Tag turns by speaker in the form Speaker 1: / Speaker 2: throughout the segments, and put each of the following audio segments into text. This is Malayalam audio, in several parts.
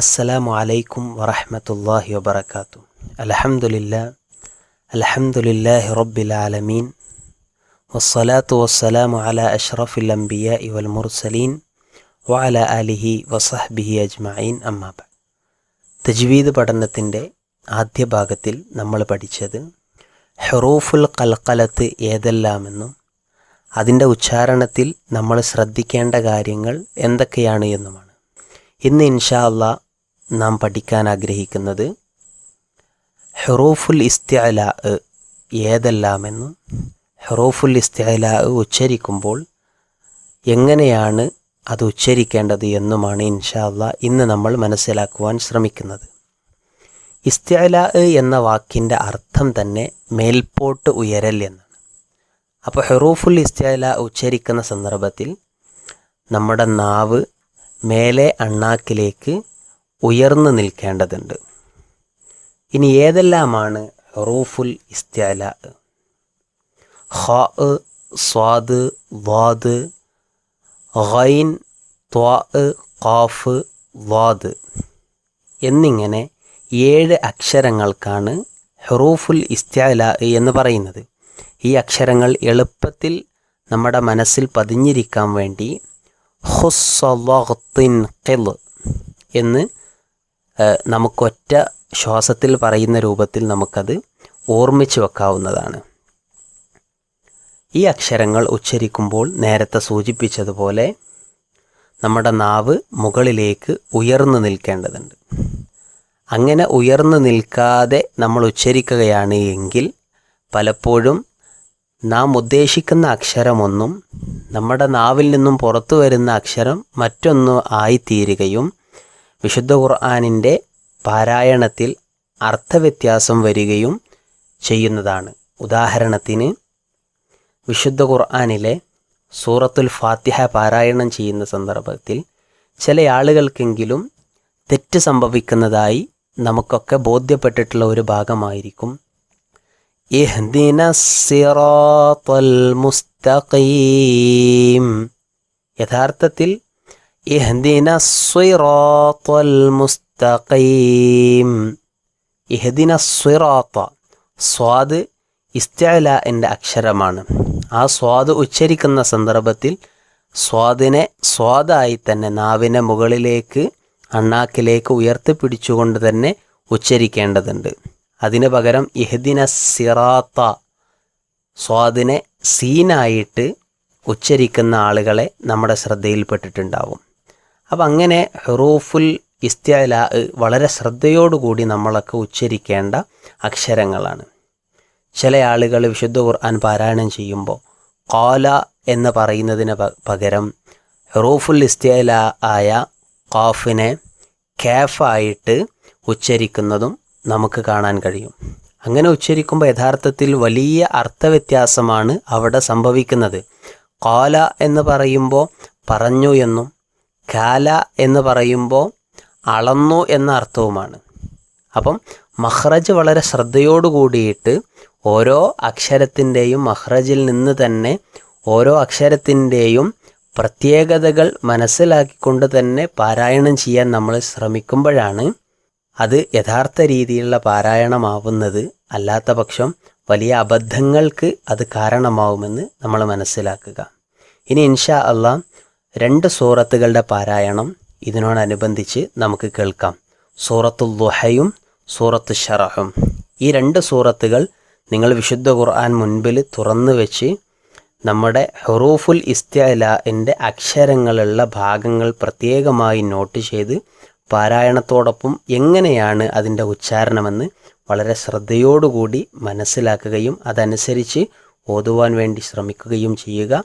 Speaker 1: അസ്സലാമു അലൈക്കും വറഹ്മത്തുള്ളാഹി വബറകാതുഹു. അൽഹംദുലില്ലാ അൽഹംദുലില്ലാഹി റബ്ബിൽ ആലമീൻ. വസ്സലാത്തു വസ്സലാമു അലാ അഷ്റഫിൽ അംബിയാഇ വൽ മുർസലീൻ വഅല ആലിഹി വസഹ്ബിഹി അജ്മഈൻ. അമ്മാ ബഅദ്. തജ്വീദ് പഠനത്തിന്റെ ആദ്യ ഭാഗത്തിൽ നമ്മൾ പഠിച്ചത് ഹെറൂഫുൽ കൽക്കലത്ത് ഏതെല്ലാമെന്നും അതിന്റെ ഉച്ചാരണത്തിൽ നമ്മൾ ശ്രദ്ധിക്കേണ്ട കാര്യങ്ങൾ എന്തൊക്കെയാണ് എന്നുമാണ്. ഇന്ന് ഇൻഷാ അള്ളാ നാം പഠിക്കാൻ ആഗ്രഹിക്കുന്നത് ഹെറോഫുൽ ഇസ്തിഅല ഏതെല്ലാമെന്നും ഹെറോഫുൽ ഇസ്തിഅല ഉച്ചരിക്കുമ്പോൾ എങ്ങനെയാണ് അത് ഉച്ചരിക്കേണ്ടത് എന്നുമാണ് ഇൻഷാല്ല ഇന്ന് നമ്മൾ മനസ്സിലാക്കുവാൻ ശ്രമിക്കുന്നത്. ഇസ്തിഅല എന്ന വാക്കിന്റെ അർത്ഥം തന്നെ മേൽപോട്ട് ഉയരൽ എന്നാണ്. അപ്പോൾ ഹെറൂഫുൽ ഇസ്തിഅല ഉച്ചരിക്കുന്ന സന്ദർഭത്തിൽ നമ്മുടെ നാവ് മേലെ അണ്ണാക്കിലേക്ക് ഉയർന്നു നിൽക്കേണ്ടതുണ്ട്. ഇനി ഏതെല്ലാമാണ് റൂഫുൽ ഇസ്തിഅല ഹ സ്വാദ് വാദ്. ഹൈൻ ത്വാ ഖാഫ് വാദ്. എന്നിങ്ങനെ ഏഴ് അക്ഷരങ്ങൾക്കാണ് ഹെറൂഫുൽ ഇസ്തിഅല എന്ന് പറയുന്നത്. ഈ അക്ഷരങ്ങൾ എളുപ്പത്തിൽ നമ്മുടെ മനസ്സിൽ പതിഞ്ഞിരിക്കാൻ വേണ്ടി ഹുസ്സലത്തിൻ എന്ന് നമുക്കൊറ്റ ശ്വാസത്തിൽ പറയുന്ന രൂപത്തിൽ നമുക്കത് ഓർമ്മിച്ച് വെക്കാവുന്നതാണ്. ഈ അക്ഷരങ്ങൾ ഉച്ചരിക്കുമ്പോൾ നേരത്തെ സൂചിപ്പിച്ചതുപോലെ നമ്മുടെ നാവ് മുകളിലേക്ക് ഉയർന്നു നിൽക്കേണ്ടതുണ്ട്. അങ്ങനെ ഉയർന്നു നിൽക്കാതെ നമ്മൾ ഉച്ചരിക്കുകയാണ് എങ്കിൽ പലപ്പോഴും നാം ഉദ്ദേശിക്കുന്ന അക്ഷരമൊന്നും നമ്മുടെ നാവിൽ നിന്നും പുറത്തു വരുന്ന അക്ഷരം മറ്റൊന്ന് ആയിത്തീരുകയും വിശുദ്ധ ഖുർആാനിന്റെ പാരായണത്തിൽ അർത്ഥവ്യത്യാസം വരികയും ചെയ്യുന്നതാണ്. ഉദാഹരണത്തിന് വിശുദ്ധ ഖുർആാനിലെ സൂറത്തുൽ ഫാത്തിഹ പാരായണം ചെയ്യുന്ന സന്ദർഭത്തിൽ ചില ആളുകൾക്കെങ്കിലും തെറ്റ് സംഭവിക്കുന്നതായി നമുക്കൊക്കെ ബോധ്യപ്പെട്ടിട്ടുള്ള ഒരു ഭാഗമായിരിക്കും. യഥാർത്ഥത്തിൽ ഇഹ്ദിന സിറാത്തൽ മുസ്തഖീം ഇഹ്ദിന സിറാത്ത സ്വാദ് ഇസ്തല എന്റെ അക്ഷരമാണ്. ആ സ്വാദ് ഉച്ചരിക്കുന്ന സന്ദർഭത്തിൽ സ്വാദിനെ സ്വാദായി തന്നെ നാവിനെ മുകളിലേക്ക് അണ്ണാക്കിലേക്ക് ഉയർത്തിപ്പിടിച്ചുകൊണ്ട് തന്നെ ഉച്ചരിക്കേണ്ടതുണ്ട്. അതിന് പകരം ഇഹ്ദിന സിറാത്ത സ്വാദിനെ സീനായിട്ട് ഉച്ചരിക്കുന്ന ആളുകളെ നമ്മുടെ ശ്രദ്ധയിൽപ്പെട്ടിട്ടുണ്ടാവും. അപ്പം അങ്ങനെ ഹെറൂഫുൽ ഇസ്ത്യല വളരെ ശ്രദ്ധയോടുകൂടി നമ്മളൊക്കെ ഉച്ചരിക്കേണ്ട അക്ഷരങ്ങളാണ്. ചില ആളുകൾ വിശുദ്ധ ഖുർആൻ പാരായണം ചെയ്യുമ്പോൾ കോല എന്ന് പറയുന്നതിന് പകരം ഹെറൂഫുൽ ഇസ്ത്യല ആയ ഖാഫിനെ കാഫായിട്ട് ഉച്ചരിക്കുന്നതും നമുക്ക് കാണാൻ കഴിയും. അങ്ങനെ ഉച്ചരിക്കുമ്പോൾ യഥാർത്ഥത്തിൽ വലിയ അർത്ഥവ്യത്യാസമാണ് അവിടെ സംഭവിക്കുന്നത്. കോല എന്ന് പറയുമ്പോൾ പറഞ്ഞു എന്നും കാല എന്ന് പറയുമ്പോൾ അളന്നു എന്ന അർത്ഥവുമാണ്. അപ്പം മഹ്റജ് വളരെ ശ്രദ്ധയോടു കൂടിയിട്ട് ഓരോ അക്ഷരത്തിന്റെയും മഹ്റജിൽ നിന്ന് തന്നെ ഓരോ അക്ഷരത്തിന്റെയും പ്രത്യേകതകൾ മനസ്സിലാക്കിക്കൊണ്ട് തന്നെ പാരായണം ചെയ്യാൻ നമ്മൾ ശ്രമിക്കുമ്പോഴാണ് അത് യഥാർത്ഥ രീതിയിലുള്ള പാരായണമാവുന്നത്. അല്ലാത്ത പക്ഷം വലിയ അബദ്ധങ്ങൾക്ക് അത് കാരണമാവുമെന്ന് നമ്മൾ മനസ്സിലാക്കുക. ഇനി ഇൻഷാ അള്ളാ രണ്ട് സൂറത്തുകളുടെ പാരായണം ഇതിനോടനുബന്ധിച്ച് നമുക്ക് കേൾക്കാം. സൂറത്തു ദുഹയും സൂറത്ത് ഷറഹും ഈ രണ്ട് സൂറത്തുകൾ നിങ്ങൾ വിശുദ്ധ ഖുർആൻ മുൻപിൽ തുറന്നു വെച്ച് നമ്മുടെ ഹെറൂഫുൽ ഇസ്തലാന്റെ അക്ഷരങ്ങളുള്ള ഭാഗങ്ങൾ പ്രത്യേകമായി നോട്ട് ചെയ്ത് പാരായണത്തോടൊപ്പം എങ്ങനെയാണ് അതിന്റെ ഉച്ചാരണമെന്ന് വളരെ ശ്രദ്ധയോടുകൂടി മനസ്സിലാക്കുകയും അതനുസരിച്ച് ഓതുവാൻ വേണ്ടി ശ്രമിക്കുകയും ചെയ്യുക.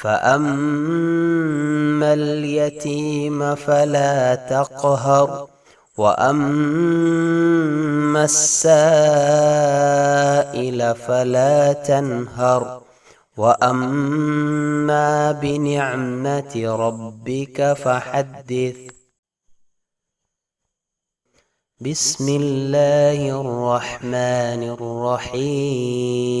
Speaker 1: فأما اليتيم فلا تقهر وأما السائل فلا تنهر وأما بنعمة ربك فحدث بسم الله الرحمن الرحيم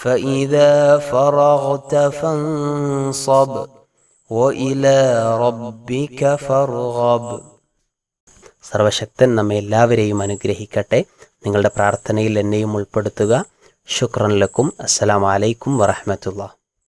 Speaker 1: فإذا فرغت فانصب وإلى ربك فارغب സർവശക്തൻ നമ്മെ എല്ലാവരെയും അനുഗ്രഹിക്കട്ടെ നിങ്ങളുടെ പ്രാർത്ഥനയിൽ എന്നെയും ഉൾപ്പെടുത്തുക ശുക്രൻ ലക്കും അസ്സലാമലൈക്കും വറഹമത്തുള്ള